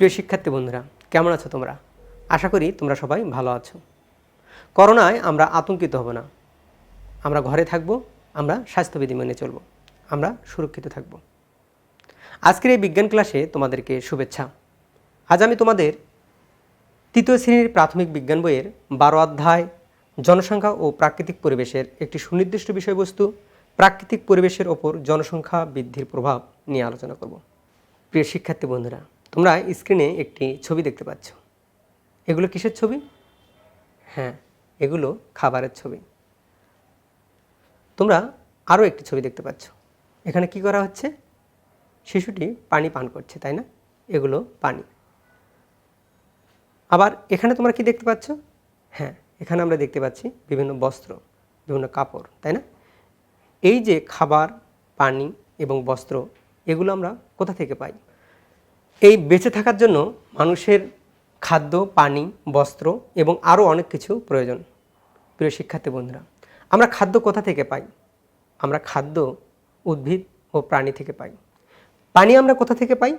প্রিয় শিক্ষার্থী বন্ধুরা, কেমন আছো তোমরা? আশা করি তোমরা সবাই ভালো আছো। করোনায় আমরা আতঙ্কিত হব না। আমরা ঘরে থাকব, আমরা স্বাস্থ্যবিধি মেনে চলব, আমরা সুরক্ষিত থাকব। আজকের এই বিজ্ঞান ক্লাসে তোমাদেরকে শুভেচ্ছা। আজ আমি তোমাদের তৃতীয় শ্রেণির প্রাথমিক বিজ্ঞান বইয়ের বারো অধ্যায়, জনসংখ্যা ও প্রাকৃতিক পরিবেশের একটি সুনির্দিষ্ট বিষয়বস্তু, প্রাকৃতিক পরিবেশের ওপর জনসংখ্যা বৃদ্ধির প্রভাব নিয়ে আলোচনা করব। প্রিয় শিক্ষার্থী বন্ধুরা তোমরা স্ক্রিনে একটি ছবি দেখতে পাচ্ছ। এগুলো কিসের ছবি? হ্যাঁ এগুলো খাবারের ছবি। তোমরা আরও একটি ছবি দেখতে পাচ্ছ। এখানে কি করা হচ্ছে? শিশুটি পানি পান করছে, তাই না? এগুলো পানি। আবার এখানে তোমরা কি দেখতে পাচ্ছ? হ্যাঁ এখানে আমরা দেখতে পাচ্ছি বিভিন্ন বস্ত্র, বিভিন্ন কাপড়, তাই না? এই যে খাবার, পানি এবং বস্ত্র, এগুলো আমরা কোথা থেকে পাই? এই বেঁচে থাকার জন্য মানুষের খাদ্য, পানি, বস্ত্র এবং আরও অনেক কিছু প্রয়োজন। প্রিয় শিক্ষার্থী বন্ধুরা, আমরা খাদ্য কোথা থেকে পাই? আমরা খাদ্য উদ্ভিদ ও প্রাণী থেকে পাই। পানি আমরা কোথা থেকে পাই?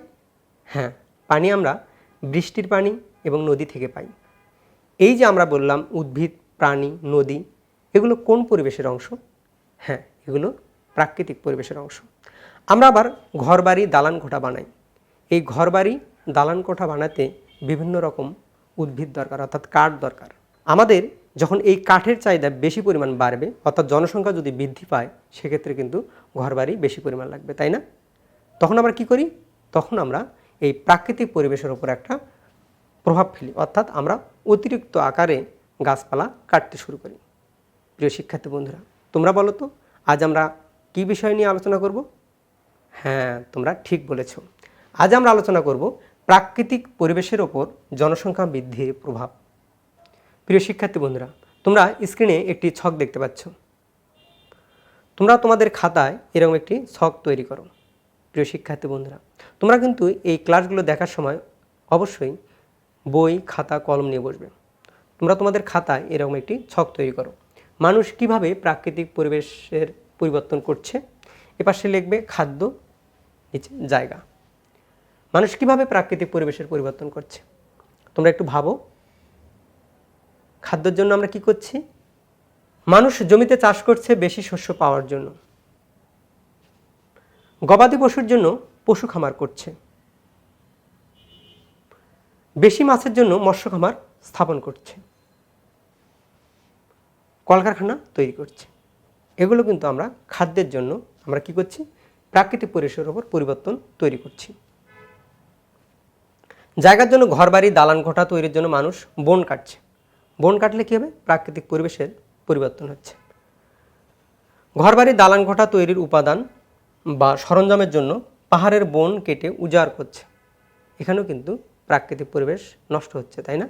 হ্যাঁ পানি আমরা বৃষ্টির পানি এবং নদী থেকে পাই। এই যে আমরা বললাম উদ্ভিদ, প্রাণী, নদী, এগুলো কোন পরিবেশের অংশ? হ্যাঁ এগুলো প্রাকৃতিক পরিবেশের অংশ। আমরা আবার ঘরবাড়ি, দালান কোঠা বানাই। এই ঘরবাড়ি দালান কোঠা বানাতে বিভিন্ন রকম উদ্ভিদ দরকার, অর্থাৎ কাঠ দরকার। আমাদের যখন এই কাঠের চাহিদা বেশি পরিমাণ বাড়বে, অর্থাৎ জনসংখ্যা যদি বৃদ্ধি পায়, সেক্ষেত্রে কিন্তু ঘরবাড়ি বেশি পরিমাণ লাগবে, তাই না? তখন আমরা কি করি? তখন আমরা এই প্রাকৃতিক পরিবেশের ওপর একটা প্রভাব ফেলি, অর্থাৎ আমরা অতিরিক্ত আকারে গাছপালা কাটতে শুরু করি। প্রিয় শিক্ষার্থী বন্ধুরা, তোমরা বলো তো, আজ আমরা কি বিষয় নিয়ে আলোচনা করব? হ্যাঁ তোমরা ঠিক বলেছ। আজ আমরা আলোচনা করব প্রাকৃতিক পরিবেশের ওপর জনসংখ্যা বৃদ্ধির প্রভাব। প্রিয় শিক্ষার্থী বন্ধুরা, তোমরা স্ক্রিনে একটি ছক দেখতে পাচ্ছ। তোমরা তোমাদের খাতায় এরকম একটি ছক তৈরি করো। প্রিয় শিক্ষার্থী বন্ধুরা, তোমরা কিন্তু এই ক্লাসগুলো দেখার সময় অবশ্যই বই, খাতা, কলম নিয়ে বসবে। তোমরা তোমাদের খাতায় এরকম একটি ছক তৈরি করো। মানুষ কীভাবে প্রাকৃতিক পরিবেশের পরিবর্তন করছে? এপাশে লিখবে খাদ্য, নিচে জায়গা। মানুষ কীভাবে প্রাকৃতিক পরিবেশের পরিবর্তন করছে? তোমরা একটু ভাবো। খাদ্যের জন্য আমরা কি করছি? মানুষ জমিতে চাষ করছে বেশি শস্য পাওয়ার জন্য। গবাদি পশুর জন্য পশু খামার করছে। বেশি মাছের জন্য মৎস্য খামার স্থাপন করছে। কলকারখানা তৈরি করছে। এগুলো কিন্তু আমরা খাদ্যের জন্য আমরা কি করছি? প্রাকৃতিক পরিবেশের ওপর পরিবর্তন তৈরি করছি। জায়গার জন্য ঘরবাড়ি, দালান কোঠা তৈরির জন্য মানুষ বন কাটছে। বন কাটলে কী হবে? প্রাকৃতিক পরিবেশের পরিবর্তন হচ্ছে। ঘরবাড়ি, দালান কোঠা তৈরির উপাদান বা সরঞ্জামের জন্য পাহাড়ের বন কেটে উজাড় করছে। এখানেও কিন্তু প্রাকৃতিক পরিবেশ নষ্ট হচ্ছে, তাই না?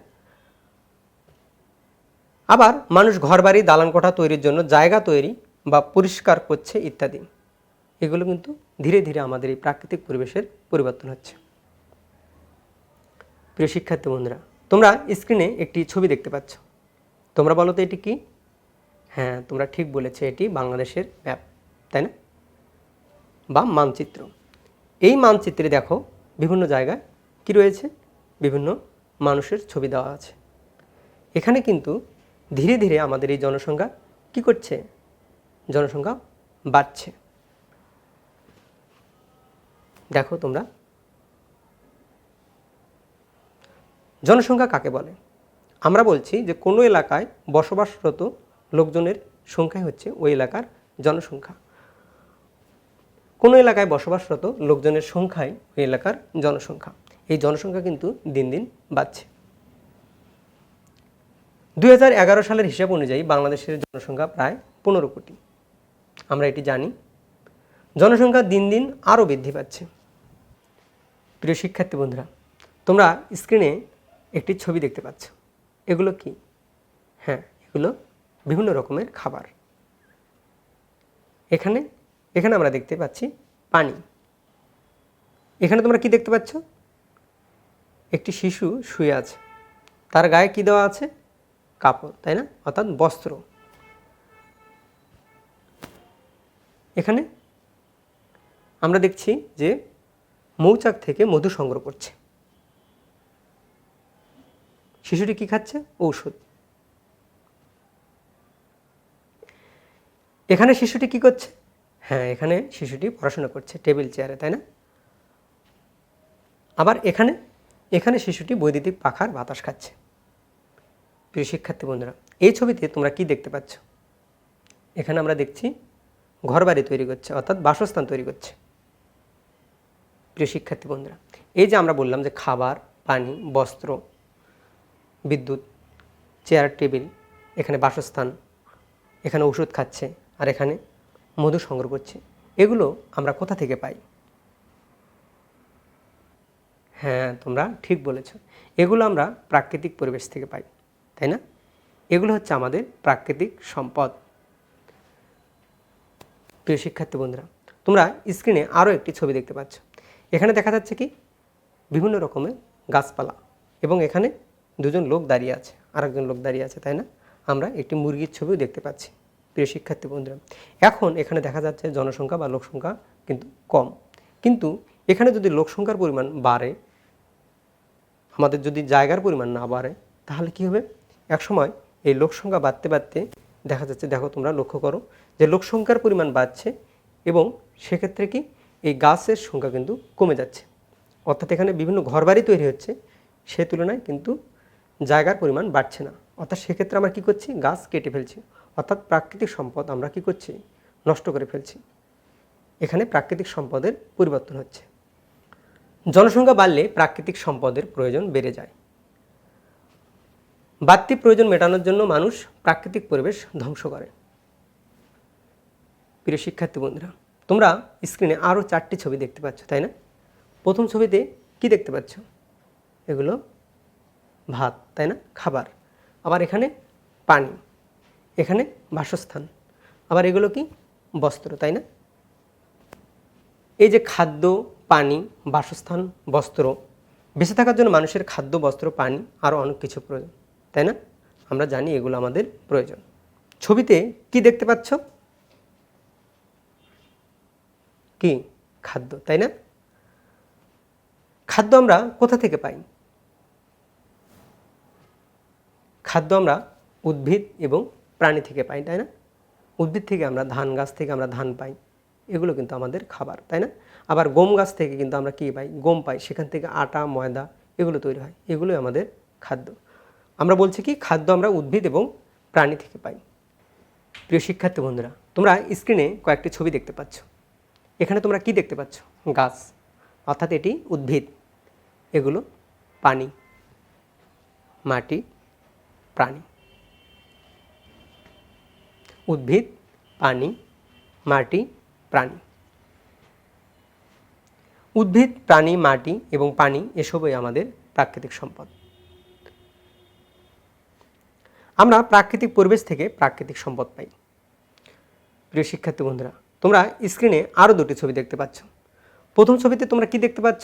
আবার মানুষ ঘর ঘরবাড়ি, দালান কোঠা তৈরির জন্য জায়গা তৈরি বা পরিষ্কার করছে ইত্যাদি। এগুলো কিন্তু ধীরে ধীরে আমাদের এই প্রাকৃতিক পরিবেশের পরিবর্তন হচ্ছে। প্রিয় শিক্ষার্থী বন্ধুরা, তোমরা স্ক্রিনে একটি ছবি দেখতে পাচ্ছ। তোমরা বলো তো এটি কি? হ্যাঁ তোমরা ঠিক বলেছে, এটি বাংলাদেশের ম্যাপ তাই না? বা মানচিত্র। এই মানচিত্রে দেখো বিভিন্ন জায়গায় কি রয়েছে? বিভিন্ন মানুষের ছবি দেওয়া আছে। এখানে কিন্তু ধীরে ধীরে আমাদের এই জনসংখ্যা কি করছে? জনসংখ্যা বাড়ছে। দেখো তোমরা জনসংখ্যা কাকে বলে? আমরা বলছি যে কোনো এলাকায় বসবাসরত লোকজনের সংখ্যাই হচ্ছে ওই এলাকার জনসংখ্যা। কোনো এলাকায় বসবাসরত লোকজনের সংখ্যাই ওই এলাকার জনসংখ্যা। এই জনসংখ্যা কিন্তু দিন দিন বাড়ছে। দুই এগারো সালের হিসাব অনুযায়ী বাংলাদেশের জনসংখ্যা প্রায় পনেরো কোটি। আমরা এটি জানি। জনসংখ্যা দিন দিন আরও বৃদ্ধি পাচ্ছে। প্রিয় শিক্ষার্থী বন্ধুরা, তোমরা স্ক্রিনে একটি ছবি দেখতে পাচ্ছ। এগুলো কি? হ্যাঁ এগুলো বিভিন্ন রকমের খাবার। এখানে এখানে আমরা দেখতে পাচ্ছি পানি। এখানে তোমরা কি দেখতে পাচ্ছ? একটি শিশু শুয়ে আছে। তার গায়ে কি দেওয়া আছে? কাপড়, তাই না? অর্থাৎ বস্ত্র। এখানে আমরা দেখছি যে মৌচাক থেকে মধু সংগ্রহ করছে। শিশুটি কি খাচ্ছে? ঔষধ। এখানে শিশুটি কি করছে? হ্যাঁ এখানে শিশুটি পড়াশোনা করছে, টেবিল চেয়ারে, তাই না? আবার এখানে এখানে শিশুটি বৈদ্যুতিক পাখার বাতাস খাচ্ছে। প্রিয় শিক্ষার্থী বন্ধুরা, এই ছবিতে তোমরা কি দেখতে পাচ্ছ? এখানে আমরা দেখছি, ঘরবাড়ি তৈরি করছে, অর্থাৎ বাসস্থান তৈরি করছে। প্রিয় শিক্ষার্থী বন্ধুরা, এই যে আমরা বললাম যে খাবার, পানি, বস্ত্র বিদ্যুৎ, চেয়ার, টেবিল, এখানে বাসস্থান, এখানে ওষুধ খাচ্ছে আর এখানে মধু সংগ্রহ করছে। এগুলো আমরা কোথা থেকে পাই? হ্যাঁ তোমরা ঠিক বলেছ। এগুলো আমরা প্রাকৃতিক পরিবেশ থেকে পাই, তাই না? এগুলো হচ্ছে আমাদের প্রাকৃতিক সম্পদ। প্রিয় শিক্ষার্থী বন্ধুরা, তোমরা স্ক্রিনে আরও একটি ছবি দেখতে পাচ্ছ। এখানে দেখা যাচ্ছে কি? বিভিন্ন রকমের গাছপালা এবং এখানে দুজন লোক দাঁড়িয়ে আছে, আরেকজন লোক দাঁড়িয়ে আছে, তাই না? আমরা একটি মুরগির ছবিও দেখতে পাচ্ছি, প্রিয় শিক্ষার্থী বন্ধুরা। এখন এখানে দেখা যাচ্ছে জনসংখ্যা বা লোকসংখ্যা কিন্তু কম। কিন্তু এখানে যদি লোকসংখ্যার পরিমাণ বাড়ে, আমাদের যদি জায়গার পরিমাণ না বাড়ে, তাহলে কি হবে? একসময় এই লোকসংখ্যা বাড়তে বাড়তে দেখা যাচ্ছে, দেখো তোমরা লক্ষ্য করো, যে লোকসংখ্যার পরিমাণ বাড়ছে এবং সেক্ষেত্রে কি এই গাছের সংখ্যা কিন্তু কমে যাচ্ছে। অর্থাৎ এখানে বিভিন্ন ঘরবাড়ি তৈরি হচ্ছে, সে তুলনায় কিন্তু জায়গার পরিমাণ বাড়ছে না। অর্থাৎ সেক্ষেত্রে আমরা কী করছি? গাছ কেটে ফেলছি। অর্থাৎ প্রাকৃতিক সম্পদ আমরা কি করছি? নষ্ট করে ফেলছি। এখানে প্রাকৃতিক সম্পদের পরিবর্তন হচ্ছে। জনসংখ্যা বাড়লে প্রাকৃতিক সম্পদের প্রয়োজন বেড়ে যায়। বাড়তি প্রয়োজন মেটানোর জন্য মানুষ প্রাকৃতিক পরিবেশ ধ্বংস করে। প্রিয় শিক্ষার্থী বন্ধুরা, তোমরা স্ক্রিনে আরও চারটি ছবি দেখতে পাচ্ছ, তাই না? প্রথম ছবিতে কি দেখতে পাচ্ছ? এগুলো ভাত, তাই না? খাবার। আবার এখানে পানি, এখানে বাসস্থান। আবার এগুলো কি? বস্ত্র, তাই না? এই যে খাদ্য, পানি, বাসস্থান, বস্ত্র, বেঁচে থাকার জন্য মানুষের খাদ্য, বস্ত্র, পানি আরও অনেক কিছু প্রয়োজন, তাই না? আমরা জানি এগুলো আমাদের প্রয়োজন। ছবিতে কি দেখতে পাচ্ছ? কি? খাদ্য, তাই না? খাদ্য আমরা কোথা থেকে পাই? খাদ্য আমরা উদ্ভিদ এবং প্রাণী থেকে পাই, তাই না? উদ্ভিদ থেকে আমরা ধান, গাছ থেকে আমরা ধান পাই, এগুলো কিন্তু আমাদের খাবার, তাই না? আবার গম গাছ থেকে কিন্তু আমরা কী পাই? গম পাই, সেখান থেকে আটা, ময়দা এগুলো তৈরি হয়, এগুলোই আমাদের খাদ্য। আমরা বলছি কি, খাদ্য আমরা উদ্ভিদ এবং প্রাণী থেকে পাই। প্রিয় শিক্ষার্থী বন্ধুরা, তোমরা স্ক্রিনে কয়েকটি ছবি দেখতে পাচ্ছ। এখানে তোমরা কি দেখতে পাচ্ছ? গাছ, অর্থাৎ এটি উদ্ভিদ, এগুলো পানি, মাটি প্রাণী। উদ্ভিদ, পানি, মাটি, প্রাণী। উদ্ভিদ, প্রাণী, মাটি এবং পানি এসবই আমাদের প্রাকৃতিক সম্পদ। আমরা প্রাকৃতিক পরিবেশ থেকে প্রাকৃতিক সম্পদ পাই। প্রিয় শিক্ষার্থী বন্ধুরা, তোমরা স্ক্রিনে আরও দুটি ছবি দেখতে পাচ্ছ। প্রথম ছবিতে তোমরা কি দেখতে পাচ্ছ?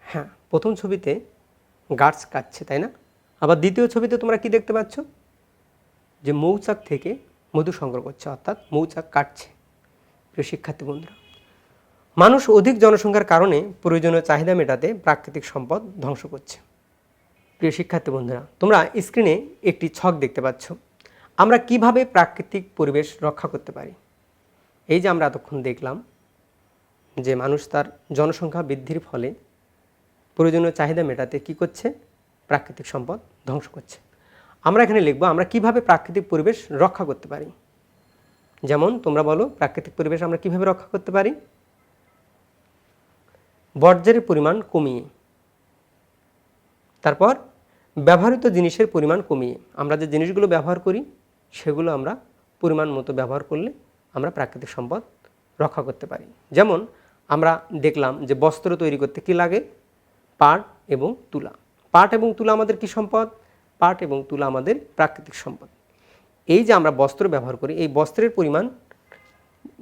হ্যাঁ প্রথম ছবিতে গাছ কাটছে, তাই না? আবার দ্বিতীয় ছবিতে তোমরা কি দেখতে পাচ্ছ? যে মৌচাক থেকে মধু সংগ্রহ করছে, অর্থাৎ মৌচাক কাটছে। প্রিয় শিক্ষার্থী বন্ধুরা, মানুষ অধিক জনসংখ্যার কারণে প্রয়োজনীয় চাহিদা মেটাতে প্রাকৃতিক সম্পদ ধ্বংস করছে। প্রিয় শিক্ষার্থী বন্ধুরা, তোমরা স্ক্রিনে একটি ছক দেখতে পাচ্ছ। আমরা কীভাবে প্রাকৃতিক পরিবেশ রক্ষা করতে পারি? এই যে আমরা এতক্ষণ দেখলাম যে মানুষ তার জনসংখ্যা বৃদ্ধির ফলে প্রয়োজনীয় চাহিদা মেটাতে কি করছে? প্রাকৃতিক সম্পদ ধ্বংস করছে। আমরা এখানে লিখব, আমরা কীভাবে প্রাকৃতিক পরিবেশ রক্ষা করতে পারি? যেমন তোমরা বলো, প্রাকৃতিক পরিবেশ আমরা কীভাবে রক্ষা করতে পারি? বর্জ্যের পরিমাণ কমিয়ে। তারপর, ব্যবহৃত জিনিসের পরিমাণ কমিয়ে। আমরা যে জিনিসগুলো ব্যবহার করি, সেগুলো আমরা পরিমাণ মতো ব্যবহার করলে আমরা প্রাকৃতিক সম্পদ রক্ষা করতে পারি। যেমন আমরা দেখলাম যে বস্ত্র তৈরি করতে কি লাগে? পাট এবং তুলা। পাট এবং তুলা আমাদের কি সম্পদ? পাট এবং তুলা আমাদের প্রাকৃতিক সম্পদ। এই যে আমরা বস্ত্র ব্যবহার করি, এই বস্ত্রের পরিমাণ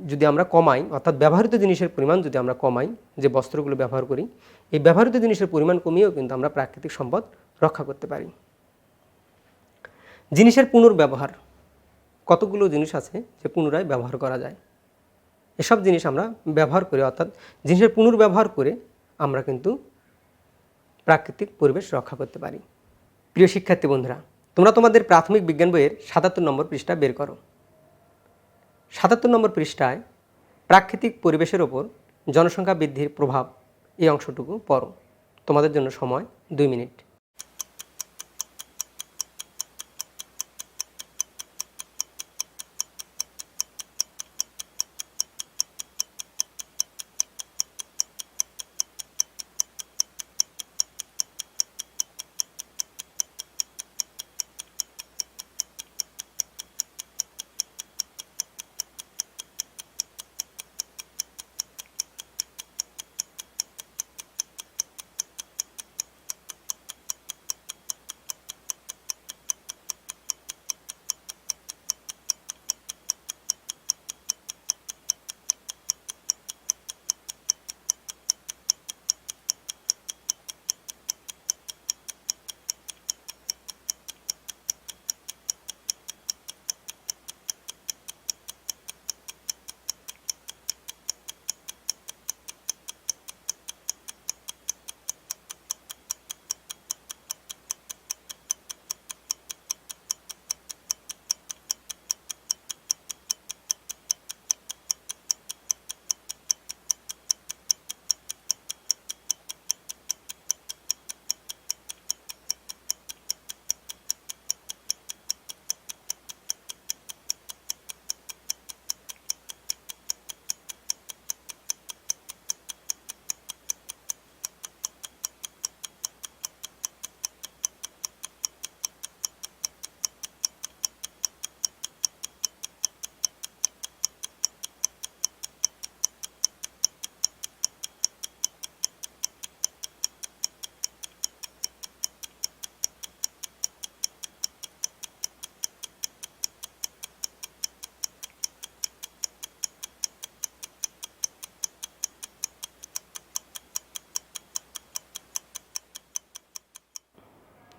যদি আমরা কমাই, অর্থাৎ ব্যবহৃত জিনিসের পরিমাণ যদি আমরা কমাই, যে বস্ত্রগুলো ব্যবহার করি, এই ব্যবহৃত জিনিসের পরিমাণ কমিয়েও কিন্তু আমরা প্রাকৃতিক সম্পদ রক্ষা করতে পারি। জিনিসের পুনর্ব্যবহার। কতগুলো জিনিস আছে যে পুনরায় ব্যবহার করা যায়? এসব জিনিস আমরা ব্যবহার করে, অর্থাৎ জিনিসের পুনর্ব্যবহার করে আমরা কিন্তু প্রাকৃতিক পরিবেশ রক্ষা করতে পারি। প্রিয় শিক্ষার্থী বন্ধুরা, তোমরা তোমাদের প্রাথমিক বিজ্ঞান বইয়ের সাতাত্তর নম্বর পৃষ্ঠা বের করো। সাতাত্তর নম্বর পৃষ্ঠায় প্রাকৃতিক পরিবেশের ওপর জনসংখ্যা বৃদ্ধির প্রভাব এই অংশটুকু পড়ো। তোমাদের জন্য সময় দুই মিনিট।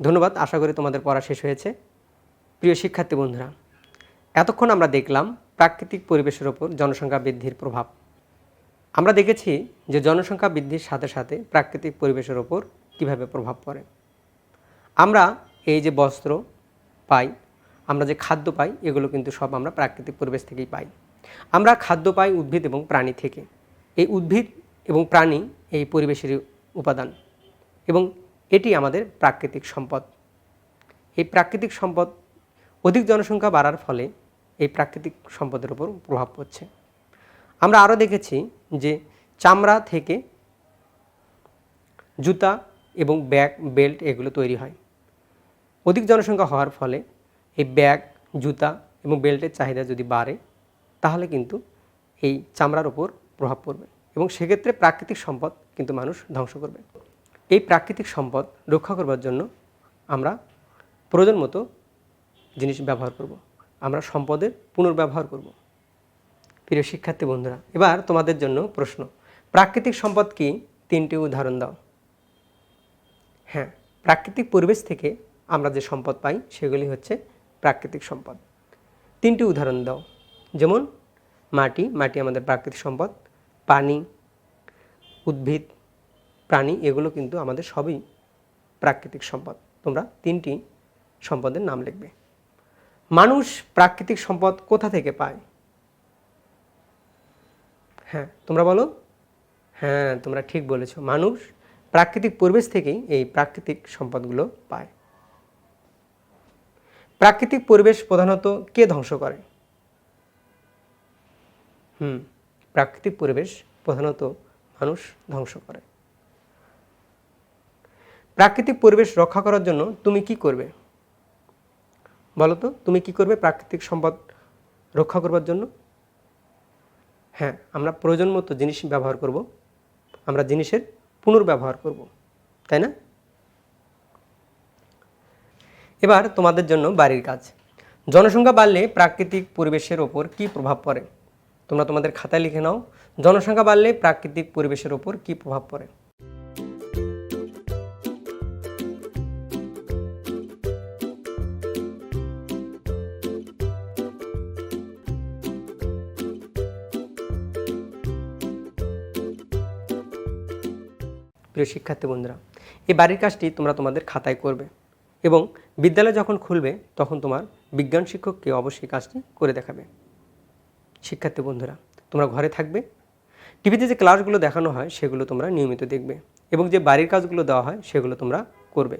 ধন্যবাদ, আশা করি তোমাদের পড়া শেষ হয়েছে। প্রিয় শিক্ষার্থী বন্ধুরা, এতক্ষণ আমরা দেখলাম প্রাকৃতিক পরিবেশের ওপর জনসংখ্যা বৃদ্ধির প্রভাব। আমরা দেখেছি যে জনসংখ্যা বৃদ্ধির সাথে সাথে প্রাকৃতিক পরিবেশের ওপর কীভাবে প্রভাব পড়ে। আমরা এই যে বস্ত্র পাই, আমরা যে খাদ্য পাই, এগুলো কিন্তু সব আমরা প্রাকৃতিক পরিবেশ থেকেই পাই। আমরা খাদ্য পাই উদ্ভিদ এবং প্রাণী থেকে। এই উদ্ভিদ এবং প্রাণী এই পরিবেশের উপাদান। এবং এটি আমাদের প্রাকৃতিক সম্পদ। এই প্রাকৃতিক সম্পদ অধিক জনসংখ্যা বাড়ার ফলে এই প্রাকৃতিক সম্পদের উপর প্রভাব পড়ছে। আমরা আরও দেখেছি যে চামড়া থেকে জুতা এবং ব্যাগ, বেল্ট এগুলো তৈরি হয়। অধিক জনসংখ্যা হওয়ার ফলে এই ব্যাগ, জুতা এবং বেল্টের চাহিদা যদি বাড়ে, তাহলে কিন্তু এই চামড়ার ওপর প্রভাব পড়বে এবং সেক্ষেত্রে প্রাকৃতিক সম্পদ কিন্তু মানুষ ধ্বংস করবে। এই প্রাকৃতিক সম্পদ রক্ষা করবার জন্য আমরা প্রয়োজন মতো জিনিস ব্যবহার করব। আমরা সম্পদের পুনর্ব্যবহার করব। প্রিয় শিক্ষার্থী বন্ধুরা, এবার তোমাদের জন্য প্রশ্ন। প্রাকৃতিক সম্পদ কি? তিনটি উদাহরণ দাও। হ্যাঁ প্রাকৃতিক পরিবেশ থেকে আমরা যে সম্পদ পাই সেগুলি হচ্ছে প্রাকৃতিক সম্পদ। তিনটি উদাহরণ দাও। যেমন, মাটি মাটি আমাদের প্রাকৃতিক সম্পদ। পানি, উদ্ভিদ প্রাণী, এগুলো কিন্তু আমাদের সবই প্রাকৃতিক সম্পদ। তোমরা তিনটি সম্পদের নাম লিখবে। মানুষ প্রাকৃতিক সম্পদ কোথা থেকে পায়? হ্যাঁ তোমরা বলো? হ্যাঁ তোমরা ঠিক বলেছ। মানুষ প্রাকৃতিক পরিবেশ থেকেই এই প্রাকৃতিক সম্পদগুলো পায়। প্রাকৃতিক পরিবেশ প্রধানত কে ধ্বংস করে? হুম, প্রাকৃতিক পরিবেশ প্রধানত মানুষ ধ্বংস করে। প্রাকৃতিক পরিবেশ রক্ষা করার জন্য তুমি কি করবে? বলো তো, তুমি কি করবে প্রাকৃতিক সম্পদ রক্ষা করবার জন্য? হ্যাঁ আমরা প্রয়োজন মতো জিনিস ব্যবহার করব। আমরা জিনিসের পুনর্ব্যবহার করব, তাই না? এবার তোমাদের জন্য বাড়ির কাজ। জনসংখ্যা বাড়লে প্রাকৃতিক পরিবেশের ওপর কি প্রভাব পড়ে? তোমরা তোমাদের খাতায় লিখে নাও। জনসংখ্যা বাড়লে প্রাকৃতিক পরিবেশের ওপর কি প্রভাব পড়ে? প্রিয় শিক্ষার্থী বন্ধুরা, এই বাড়ির কাজটি তোমরা তোমাদের খাতায় করবে এবং বিদ্যালয় যখন খুলবে, তখন তোমার বিজ্ঞান শিক্ষককে অবশ্যই কাজটি করে দেখাবে। শিক্ষার্থী বন্ধুরা, তোমরা ঘরে থাকবে, টিভিতে যে ক্লাসগুলো দেখানো হয়, সেগুলো তোমরা নিয়মিত দেখবে এবং যে বাড়ির কাজগুলো দেওয়া হয়, সেগুলো তোমরা করবে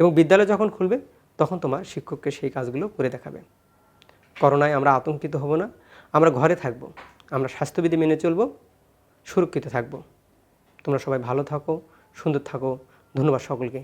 এবং বিদ্যালয় যখন খুলবে, তখন তোমার শিক্ষককে সেই কাজগুলো করে দেখাবে। করোনায় আমরা আতঙ্কিত হব না, আমরা ঘরে থাকব, আমরা স্বাস্থ্যবিধি মেনে চলব, সুরক্ষিত থাকব। তোমরা সবাই ভালো থাকো সুন্দর থাকো। ধন্যবাদ সকলকে।